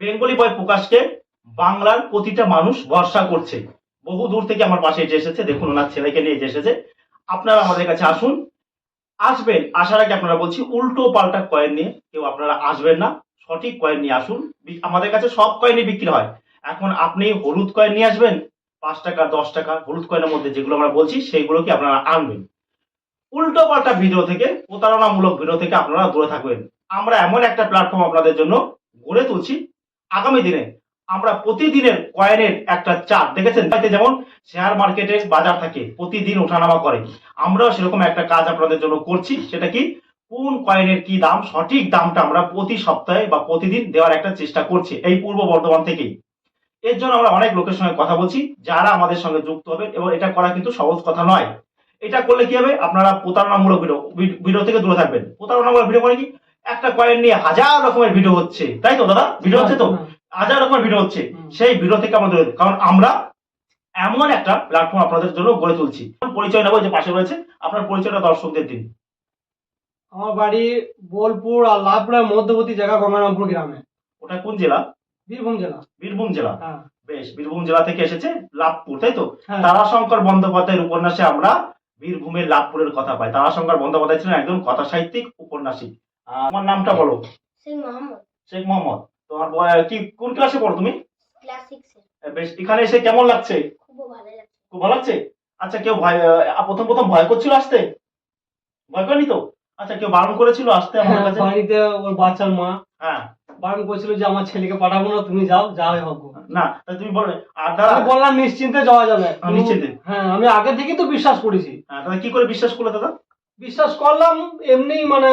Bengali বয় প্রকাশকে বাংলার প্রতিটা মানুষ ভরসা করছে। বহু দূর থেকে আমার পাশে এসে এসেছে। দেখুন, ওনার ছেলেকে নিয়ে এসে এসেছে। আপনারা আমাদের কাছে আসুন। আসবেন, আসার আগে আপনারা বলছি, উল্টো পাল্টা কয়েন নিয়ে কেউ আপনারা আসবেন না। সঠিক কয়েন নিয়ে আসুন। আমাদের কাছে সব কয়েনই বিক্রি হয়। এখন আপনি হলুদ কয়েন নিয়ে আসবেন, পাঁচ টাকা, দশ টাকা, হলুদ কয়েনের মধ্যে যেগুলো আমরা বলছি, সেইগুলোকে আপনারা আনবেন। উল্টো পাল্টা ভিডিও থেকে, প্রতারণামূলক ভিডিও থেকে আপনারা দূরে থাকবেন। আমরা এমন একটা প্ল্যাটফর্ম আপনাদের জন্য গড়ে তুলছি আগামী দিনে আমরা প্রতিদিনের কয়েনের একটা চার্ট দেখেছেন? তাইতে যেমন শেয়ার মার্কেটে বাজার থাকে, প্রতিদিন ওঠানামা করে। আমরাও সেরকম একটা কাজ আপনাদের জন্য করছি, সেটা কি? কোন কয়েনের কি দাম, সঠিক দামটা আমরা প্রতি সপ্তাহে বা প্রতিদিন দেওয়ার একটা চেষ্টা করছি, এই পূর্ব বর্ধমান থেকেই। এর জন্য আমরা অনেক লোকের সঙ্গে কথা বলছি, যারা আমাদের সঙ্গে যুক্ত হবে, এবং এটা করা কিন্তু সহজ কথা নয়। এটা করলে কি হবে? আপনারা প্রতারণামূলক ভিডিও ভিডিও থেকে দূরে থাকবেন। প্রতারণামূলক ভিডিও মানে কি? একটা কয়েন নিয়ে হাজার রকমের ভিডিও হচ্ছে। তাই তো দাদা? ভিডিও হচ্ছে তো? হাজার রকমের ভিডিও হচ্ছে। সেই ভিডিও থেকে আমাদের কারণ আমরা এমন একটা প্ল্যাটফর্ম আপনাদের জন্য গড়ে তুলছি। পরিচয় নেব যে পাশে রয়েছে। আপনার পরিচয়টা দর্শকদের দিন। আমার বাড়ি বোলপুর আর লাভপুরের মধ্যবর্তী জায়গা গঙ্গারামপুর গ্রামে। ওটা কোন জেলা? বীরভূম জেলা। বীরভূম জেলা? হ্যাঁ। বেশ বীরভূম জেলা থেকে এসেছে লাভপুর তাই তো? হ্যাঁ। তারাশঙ্কর বন্দ্যোপাধ্যায়ের উপন্যাসে আমরা বীরভূমের লাভপুরের কথা পাই। তারাশঙ্কর বন্দ্যোপাধ্যায় ছিলেন একজন কথা সাহিত্যিক উপন্যাসিক। আমার নামটা বলো। শেখ মোহাম্মদ শেখ মোহাম্মদ তোমার কি কোন ক্লাসে পড়ো তুমি? ক্লাস বেশ এখানে এসে কেমন লাগছে? খুব ভালো লাগছে। খুব ভালো লাগছে? আচ্ছা কেউ ভয় প্রথম প্রথম ভয় করছিল আসতে? ভয় করেনি তো? আচ্ছা কেউ বারণ করেছিল আসতে আমাদের কাছে? বাড়িতে ওর বাচ্চার মা। হ্যাঁ। বারণ করেছিল যে আমার ছেলেকে পাঠাবো না তুমি যাও যাই হোক। না তা তুমি বলো আর দাদা আমি বললাম নিশ্চিন্তে যাওয়া যাবে। হ্যাঁ, নিশ্চিন্তে। হ্যাঁ আমি আগে থেকেই তো বিশ্বাস করেছি। হ্যাঁ, দাদা কি করে বিশ্বাস করলে দাদা? বিশ্বাস করলাম এমনি মানে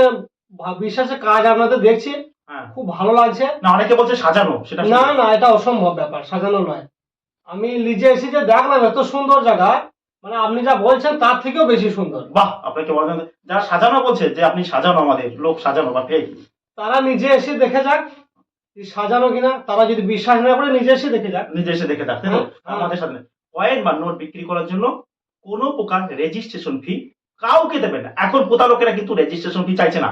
বিশ্বাসের কাজ আপনাদের দেখছি। হ্যাঁ। খুব ভালো লাগছে। না অনেকে বলছে সাজানো সেটা না না এটা অসম্ভব ব্যাপার সাজানো নয়। আমি নিজে এসে যে দেখলাম এত সুন্দর জায়গা মানে আপনি যা বলছেন তার থেকেও বেশি সুন্দর। বাহ আপনাকে বলা যায় যারা সাজানো বলছে যে আপনি সাজানো আমাদের লোক সাজানো বা ফেক তারা নিজে এসে দেখে যাক সাজানো কিনা তারা যদি বিশ্বাস না করে নিজে এসে দেখে যাক। নিজে এসে দেখে থাকতে তো? হ্যাঁ, হ্যাঁ। আমাদের সাথে কয়েন বা নোট বিক্রি করার জন্য কোনো প্রকার রেজিস্ট্রেশন ফি কাউকে দেবেন না। এখন প্রতারকেরা কিন্তু রেজিস্ট্রেশন ফি চাইছে না।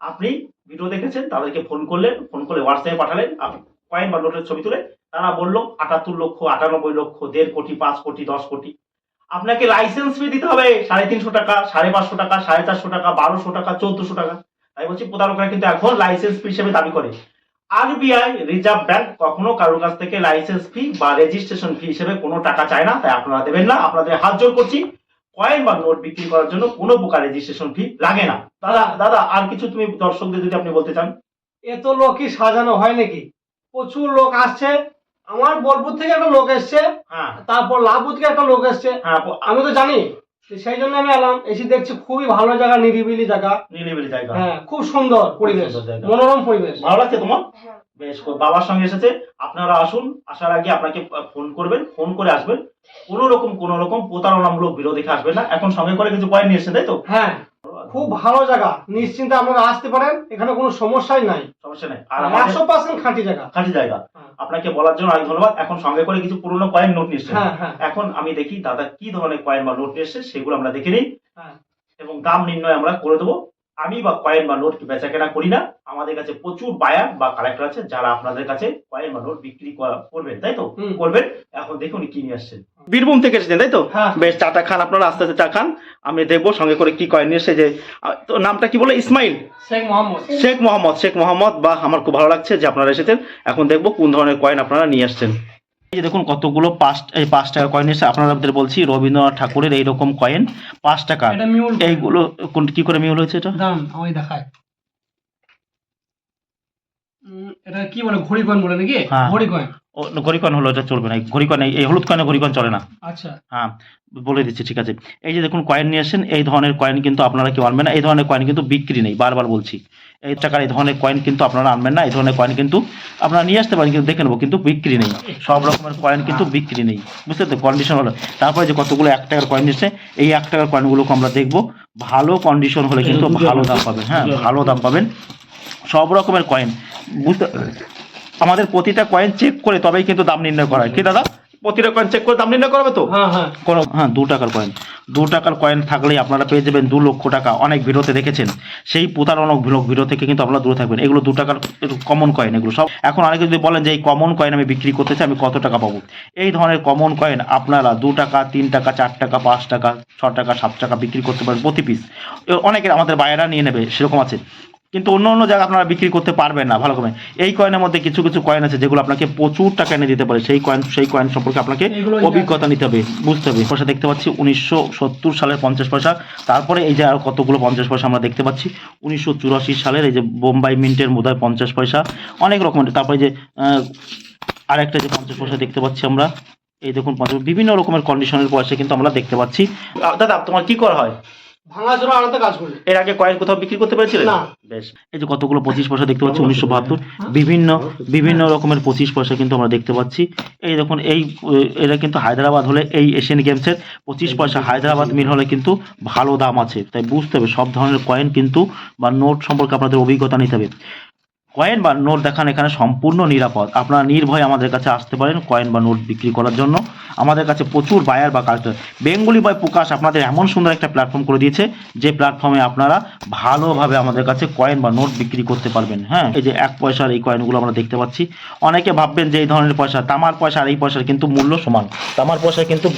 আপনি ভিডিও দেখেছেন, তাদেরকে ফোন করলেন ফোন করে হোয়াটসঅ্যাপে পাঠালেন, আপনি কয়েন বা নোটের ছবি তুলে তারা বলল, আটাত্তর লক্ষ, আটানব্বই লক্ষ, দেড় কোটি, পাঁচ কোটি, দশ কোটি। আপনাকে লাইসেন্স ফি দিতে হবে, সাড়ে তিনশো টাকা, সাড়ে পাঁচশো টাকা, সাড়ে চারশো টাকা, বারোশো টাকা, চোদ্দশো টাকা। তাই বলছি, প্রতারকরা কিন্তু এখন লাইসেন্স ফি হিসেবে দাবি করে। আরবিআই রিজার্ভ ব্যাংক কখনো কারোর কাছ থেকে লাইসেন্স ফি বা রেজিস্ট্রেশন ফি হিসেবে কোনো টাকা চায় না, তাই আপনারা দেবেন না। আপনাদের হাত জোর করছি কয়েন বা নোট বিক্রি করার জন্য কোনো প্রকার রেজিস্ট্রেশন ফি লাগে না। দাদা দাদা আর কিছু তুমি দর্শকদের যদি আপনি বলতে চান? এত লোকই সাজানো হয় নাকি? প্রচুর লোক আসছে। আমার বোলপুর থেকে একটা লোক এসছে হ্যাঁ। তারপর লাভপুর থেকে একটা লোক এসছে। হ্যাঁ আমি তো জানি সেই জন্য আমি এলাম। এসে দেখছি খুবই ভালো জায়গা নিরিবিলি জায়গা। নিরিবিলি জায়গা। হ্যাঁ খুব সুন্দর পরিবেশ মনোরম পরিবেশ। ভালো লাগছে তোমার? হ্যাঁ। বেশ বাবার সঙ্গে এসেছে। আপনারা আসুন আসার আগে আপনাকে ফোন করবেন ফোন করে আসবেন। কোনো রকম কোনো রকম প্রতারণামূলক ভিডিও দেখে আসবেন না। এখন সঙ্গে করে কিছু কয়েন নিয়ে এসেছেন তাই তো? হ্যাঁ খুব ভালো জায়গা। নিশ্চিন্তে আপনারা আসতে পারেন এখানে কোনো সমস্যাই নাই। সমস্যা নাই। আর একশো পার্সেন্ট খাঁটি জায়গা। খাঁটি জায়গা। হ্যাঁ। আপনাকে বলার জন্য অনেক ধন্যবাদ। এখন সঙ্গে করে কিছু পুরনো কয়েন নোট নিয়ে হ্যাঁ হ্যাঁ। এখন আমি দেখি দাদা কি ধরনের কয়েন বা নোট নিয়ে এসছে সেগুলো আমরা দেখে নিই। এবং দাম নির্ণয় আমরা করে দেবো। আমি বা কয়েন বা নোট বেচা কেনা করি না। আমাদের কাছে প্রচুর বায়ার বা কালেক্টর আছে যারা আপনাদের কাছে কয়েন বা নোট বিক্রি করবেন তাই তো? করবেন। এখন দেখুন কি নিয়ে আসছেন। বীরভূম থেকে এসেছেন তাই তো? হ্যাঁ। বেশ চাটা খান আপনারা আস্তে আস্তে চা খান। আমি দেখব সঙ্গে করে কি কয়েন নিয়ে এসে যে আহ, তো নামটা কি বলে? ইসমাইল? শেখ মোহাম্মদ। শেখ মোহাম্মদ শেখ মোহাম্মদ। বা আমার খুব ভালো লাগছে যে আপনারা এসেছেন। এখন দেখব কোন ধরনের কয়েন আপনারা নিয়ে আসছেন। এই যে দেখুন কতগুলো পাঁচ এই পাঁচ টাকা কয়েন এসে আপনাদের বলছি রবীন্দ্রনাথ ঠাকুরের এইরকম কয়েন পাঁচ টাকা। এইগুলো কোন- কি করে মিউল হয়েছে এটা? দাম আমি দেখাই উম, এটা কি বলে ঘড়ি কয়েন বলে নাকি? হ্যাঁ। ঘড়ি কয়েন ঘড়ি কয়েন হলো এটা চলবে না ঘড়ি কয়েন এই হলুদ কয়েনে ঘড়ি কয়েন চলে না? আচ্ছা। হ্যাঁ বলে দিচ্ছি ঠিক আছে। এই যে দেখুন কয়েন নিয়ে আসেন এই ধরনের কয়েন কিন্তু আপনারা কেউ আনবেন না এই ধরনের কয়েন কিন্তু বিক্রি নেই বারবার বলছি। এই টাকার এই ধরনের কয়েন কিন্তু আপনারা আনবেন না এই ধরনের কয়েন কিন্তু আপনারা নিয়ে আসতে পারেন কিন্তু দেখে নেব কিন্তু বিক্রি নেই। সব রকমের কয়েন কিন্তু বিক্রি নেই বুঝতে তো কন্ডিশন হলো। তারপরে যে কতগুলো এক টাকার কয়েন এসছে এই এক টাকার কয়েনগুলোকে আমরা দেখব ভালো কন্ডিশন হলে কিন্তু ভালো দাম পাবেন হ্যাঁ ভালো দাম পাবেন। সব রকমের কয়েন বুঝতে আমাদের প্রতিটা কয়েন চেক করে তবেই কিন্তু দাম নির্ণয় করা হয়। কি দাদা? প্রতিটা কয়েন চেক করে দাম নির্ণয় করবে তো? হ্যাঁ হ্যাঁ। কোনো হ্যাঁ দু টাকার কয়েন দু টাকার কয়েন থাকলেই আপনারা পেয়ে যাবেন দু লক্ষ টাকা। অনেক ভিডিওতে দেখেছেন। সেই প্রতারণক ভিডিও থেকে কিন্তু আপনারা দূরে থাকবেন। এগুলো দু টাকার কমন কয়েন এগুলো। সব এখন অনেকে যদি বলেন যে এই কমন কয়েন আমি বিক্রি করতে চাই আমি কত টাকা পাবো? এই ধরনের কমন কয়েন আপনারা দু টাকা তিন টাকা চার টাকা পাঁচ টাকা ছ টাকা সাত টাকা বিক্রি করতে পারেন প্রতি পিস অনেকের আমাদের বাইরা নিয়ে নেবে। সেরকম আছে। কিন্তু অন্য অন্য জায়গায় আপনারা বিক্রি করতে পারবেন না ভালো করে। এই কয়েনের মধ্যে কিছু কিছু কয়েন আছে যেগুলো আপনাকে প্রচুর টাকা এনে দিতে পারে। সেই কয়েন সেই কয়েন সম্পর্কে আপনাকে অভিজ্ঞতা নিতে হবে বুঝতে হবে। পয়সা দেখতে পাচ্ছি উনিশশো সত্তর সালের পঞ্চাশ পয়সা। তারপরে এই যে আর কতগুলো পঞ্চাশ পয়সা আমরা দেখতে পাচ্ছি উনিশশো চুরাশি সালের এই যে বোম্বাই মিন্টের মোদায় পঞ্চাশ পয়সা। অনেক রকমের তারপরে যে আহ, আরেকটা যে পঞ্চাশ পয়সা দেখতে পাচ্ছি আমরা এই দেখুন বিভিন্ন রকমের কন্ডিশনের পয়সা কিন্তু আমরা দেখতে পাচ্ছি। দাদা তোমার কি করা হয়? ভাঙাচোরা আড়াতে কাজ করি। এর আগে কয়েন কোথাও বিক্রি করতে পেরেছিলেন? না। বেশ। এই যে কতগুলো পঁচিশ পয়সা দেখতে পাচ্ছি উনিশশো বাহাত্তর। বিভিন্ন বিভিন্ন রকমের পঁচিশ পয়সা কিন্তু আমরা দেখতে পাচ্ছি। এই দেখুন এই এটা কিন্তু হায়দ্রাবাদ হলে এই এশিয়ান গেমসের পঁচিশ পয়সা হায়দ্রাবাদ মিল হলে কিন্তু ভালো দাম আছে। তাই বুঝতে হবে সব ধরনের কয়েন কিন্তু বা নোট সম্পর্কে আপনাদের অভিজ্ঞতা নিতে হবে। কয়েন বা নোট দেখান এখানে সম্পূর্ণ নিরাপদ। আপনারা নির্ভয়ে আমাদের কাছে আসতে পারেন কয়েন বা নোট বিক্রি করার জন্য। আমাদের কাছে প্রচুর বায়ার বা কালেক্টর বেঙ্গলি বয় প্রকাশ আপনাদের এমন সুন্দর একটা প্ল্যাটফর্ম করে দিয়েছে, যে প্ল্যাটফর্মে আপনারা ভালোভাবে আমাদের কাছে কয়েন বা নোট বিক্রি করতে পারবেন। হ্যাঁ এই যে এক পয়সার এই কয়েনগুলো আমরা দেখতে পাচ্ছি। অনেকে ভাববেন যে এই ধরনের পয়সা, তামার পয়সা আর এই পয়সার কিন্তু মূল্য সমান। তামার পয়সা কিন্তু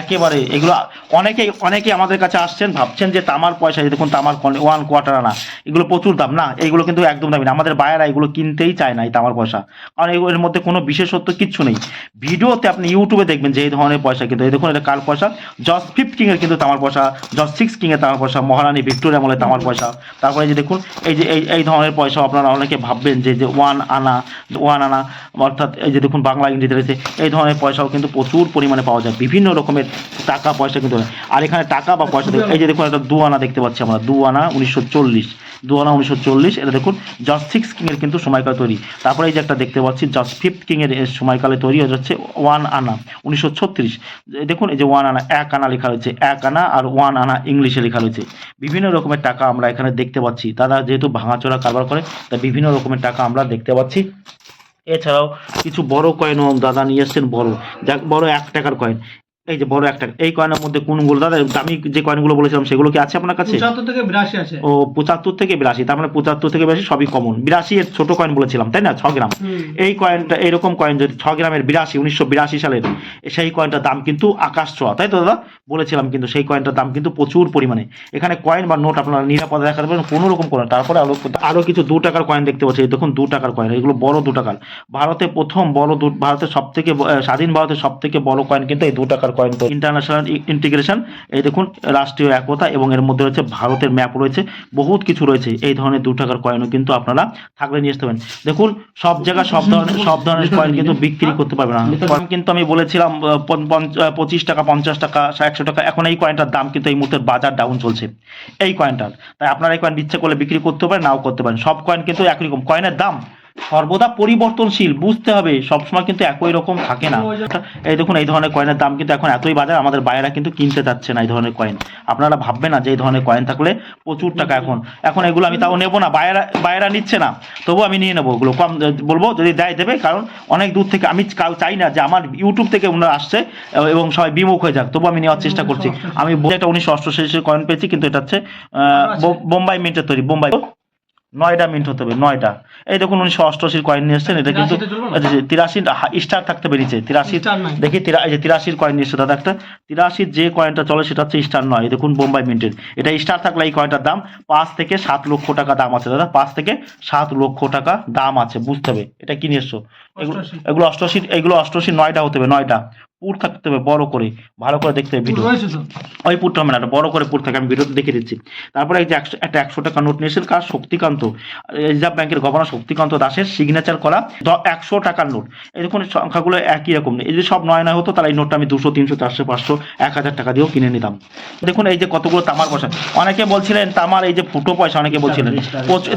একেবারে এগুলো অনেকেই অনেকেই আমাদের কাছে আসছেন, ভাবছেন যে তামার পয়সা দেখুন তামার ওয়ান কোয়ার্টার আনা। এগুলো প্রচুর দাম। না, এগুলো কিন্তু একদম দামি না। আমাদের বায়েরা এগুলো কিনতেই চায় না এই তামার পয়সা। কারণ এর মধ্যে কোনো বিশেষত্ব কিচ্ছু নেই। ভিডিওতে আপনি ইউটিউবে দেখবেন যে এই ধরনের পয়সা কিন্তু, এই দেখুন এটা কার পয়সা? জস ফিফথ কিং এর কিন্তু তামার পয়সা জস সিক্স কিংয়ের তামার পয়সা, মহারানী ভিক্টোরিয়া আমলের তামার পয়সা। তারপরে যে দেখুন, এই যে, এই এই ধরনের পয়সা আপনারা অনেকে ভাববেন যে যে ওয়ান আনা ওয়ান আনা, অর্থাৎ এই যে দেখুন বাংলা ইংরেজিতে রয়েছে, এই ধরনের পয়সাও কিন্তু প্রচুর পরিমাণে পাওয়া যায়। বিভিন্ন রকমের টাকা, পয়সা কিন্তু। আর এখানে টাকা বা পয়সা এই যে দেখুন একটা দু আনা দেখতে পাচ্ছি আমরা। দু আনা উনিশশো চল্লিশ। দু আনা উনিশশো চল্লিশ, এটা দেখুন জস সিক্স কিং এর কিন্তু সময়কাল তৈরি। তারপরে এই যে একটা দেখতে পাচ্ছি জস ফিফথ কিং এর এর সময়কালে তৈরি হয়ে যাচ্ছে ওয়ান আনা, উনিশশো ছত্রিশ। দেখুন, এই যে ওয়ান আনা, এক আনা লেখা রয়েছে, এক আনা আর ওয়ান আনা ইংলিশে লেখা রয়েছে। বিভিন্ন রকমের টাকা আমরা এখানে দেখতে পাচ্ছি। দাদা যেহেতু ভাঙাচোরা কারবার করে, তাই বিভিন্ন রকমের টাকা আমরা দেখতে পাচ্ছি। এছাড়াও কিছু বড় কয়েনও দাদা নিয়ে এসছেন, বড়। যাক, বড় এক টাকার কয়েন এই যে বড় একটা এই কয়েনের মধ্যে কোনগুলো? দাদা দামি যে কয়েনগুলো বলেছিলাম সেগুলো কি আছে আপনার কাছে? পঁচাত্তর থেকে বিরাশি আছে। ও পঁচাত্তর থেকে বিরাশি তার মানে পঁচাত্তর থেকে বিরাশি সবই কমন বিরাশি এর ছোট কয়েন বলেছিলাম তাই না? ছ গ্রাম। এই কয়েনটা এইরকম কয়েন যদি ছ গ্রামের বিরাশি উনিশশো বিরাশি সালের সেই কয়েনটার দাম কিন্তু আকাশ ছোঁয়া তাই তো দাদা? বলেছিলাম কিন্তু সেই কয়েনটার দাম কিন্তু প্রচুর পরিমাণে। এখানে কয়েন বা নোট আপনারা নিরাপদে দেখাতে পারেন কোনো রকম করেন তারপরে আরও আরও কিছু দু টাকার কয়েন দেখতে পাচ্ছি। দেখুন দু টাকার কয়েন এগুলো বড় দু টাকার। ভারতে প্রথম বড় দু ভারতের সব থেকে স্বাধীন ভারতের সব থেকে বড় কয়েন কিন্তু এই দু টাকার কয়েন ইন্টারন্যাশনাল ইন্টিগ্রেশন এই দেখুন রাষ্ট্রীয় একতা এবং এর মধ্যে রয়েছে ভারতের ম্যাপ রয়েছে বহুত কিছু রয়েছে। এই ধরনের দু টাকার কয়েনও কিন্তু আপনারা থাকলে নিয়ে আসতে পারেন। দেখুন সব জায়গায় সব ধরনের সব ধরনের কয়েন কিন্তু বিক্রি করতে পারবে না। কিন্তু আমি বলেছিলাম পঁচিশ টাকা পঞ্চাশ টাকা একশো টাকা এখন এই কয়েনটার দাম কিন্তু এই মুহূর্তে বাজার ডাউন চলছে। এই কয়েনটার তাই আপনারা এই কয়েন ইচ্ছে করলে বিক্রি করতে পারেন নাও করতে পারেন। সব কয়েন কিন্তু একই রকম। কয়েনের দাম সর্বদা পরিবর্তনশীল, বুঝতে হবে, সবসময় কিন্তু একই রকম থাকে না। এই দেখুন, এই ধরনের কয়েনের দাম কিন্তু এখন এতই বাজার, আমাদের বাইরেরা কিন্তু কিনতে চাচ্ছে না এই ধরনের কয়েন আপনারা ভাববেন না যে এই ধরনের কয়েন থাকলে প্রচুর টাকা এখন। এখন এগুলো আমি তাও নেব না বাইরা বাইরা নিচ্ছে না। তবু আমি নিয়ে নেব ওগুলো কম, বলব যদি দেয়, দেবে, কারণ অনেক দূর থেকে আমি চাই না যে আমার ইউটিউব থেকে ওনারা আসছে, এবং সবাই বিমুখ হয়ে যাক। তবু আমি নেওয়ার চেষ্টা করছি। আমি একটা উনিশশো অষ্টআশি কয়েন পেয়েছি, কিন্তু এটা হচ্ছে বোম্বাই মিন্টের তৈরি, বোম্বাই। নয়ডা মিন্ট হতে হবে নয়টা এই দেখুন উনিশশো অষ্টআশির কয়েন নিয়ে এসছেন এটা কিন্তু তিরাশি স্টার থাকতে বেরিয়েছে তিরাশি দেখি এই যে তিরাশির কয়েন নিয়ে এসছে দাদা একটা। তিরাশির যে কয়েনটা চলে সেটা হচ্ছে স্টার নয়। দেখুন বোম্বাই মিন্টের এটা স্টার থাকলে এই কয়েনটার দাম পাঁচ থেকে সাত লক্ষ টাকা দাম আছে দাদা। পাঁচ থেকে সাত লক্ষ টাকা দাম আছে বুঝতে হবে। এটা কি নিয়ে এসছো। এগুলো অষ্টআশি। এগুলো অষ্টআশি নয়টা হতে হবে নয়টা পুর থাকতে হবে বড় করে ভালো করে দেখতে হবে ভিডিও ওই পুরটা হবে না বড় করে পুর থাকে আমি ভিডিওতে দেখে দিচ্ছি। তারপরে এই যে একশো একটা একশো টাকা নোট নিয়েছেন কার? শক্তিকান্ত। রিজার্ভ ব্যাংকের গভর্নর শক্তিকান্ত দাসের সিগনেচার করা একশো টাকার নোট। দেখুন সংখ্যাগুলো একই রকম। এই যদি সব নয় নয় হতো তাহলে এই নোটটা আমি দুশো তিনশো চারশো পাঁচশো এক হাজার টাকা দিয়েও কিনে নিতাম। দেখুন এই যে কতগুলো তামার পয়সা। অনেকে বলছিলেন তামার এই যে ফুটো পয়সা অনেকে বলছিলেন।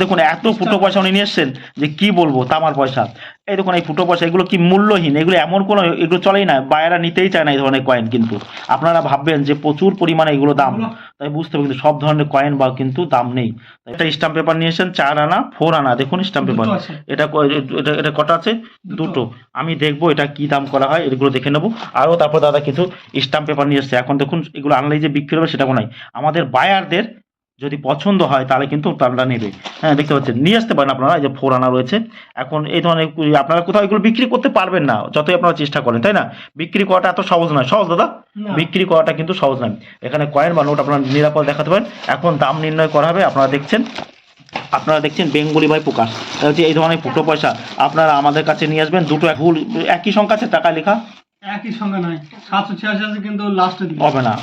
দেখুন এত ফুটো পয়সা উনি নিয়ে এসছেন যে কি বলব তামার পয়সা। এই দেখুন এই ফুটো পয়সা এগুলো কি মূল্যহীন? এগুলো এমন কোনো এগুলো চলেই না বায়েরা নিতেই চায় না এই ধরনের কয়েন কিন্তু। আপনারা ভাববেন যে প্রচুর পরিমাণে এগুলো দাম। তাই বুঝতে হবে কিন্তু সব ধরনের কয়েন বা কিন্তু দাম নেই। একটা স্টাম্প পেপার নিয়ে এসেছেন চার আনা ফোর আনা দেখুন স্টাম্প পেপার এটা এটা এটা কটা আছে? দুটো। আমি দেখব এটা কি দাম করা হয় এগুলো দেখে নেব। আরও তারপর দাদা কিছু স্ট্যাম্প পেপার নিয়ে এসছে। এখন দেখুন এগুলো আনলেই যে বিক্রি হবে সেটা নয় আমাদের বায়ারদের যদি পছন্দ হয় তাহলে কিন্তু তারা নেবে। হ্যাঁ দেখতে পাচ্ছেন। নিয়ে আসতে পারেন আপনারা এই যে ফোর আনা রয়েছে। এখন এই ধরনের আপনারা কোথাও এগুলো বিক্রি করতে পারবেন না যতই আপনারা চেষ্টা করেন তাই না? বিক্রি করাটা এত সহজ নয়। সহজ দাদা? বিক্রি করাটা কিন্তু সহজ নয়। এখানে কয়েন বা নোট আপনারা নিরাপদ দেখাতে পারেন। এখন দাম নির্ণয় করা হবে। আপনারা দেখছেন আপনারা দেখছেন বেঙ্গলি বাই প্রকাশ। হচ্ছে এই ধরনের ফুটো পয়সা। আপনারা আমাদের কাছে নিয়ে আসবেন। দুটো ভুল একই সংখ্যা আছে টাকা লেখা? একই সঙ্গে নাই সাতশো ছিয়াশি কিন্তু লাস্টে হবে না।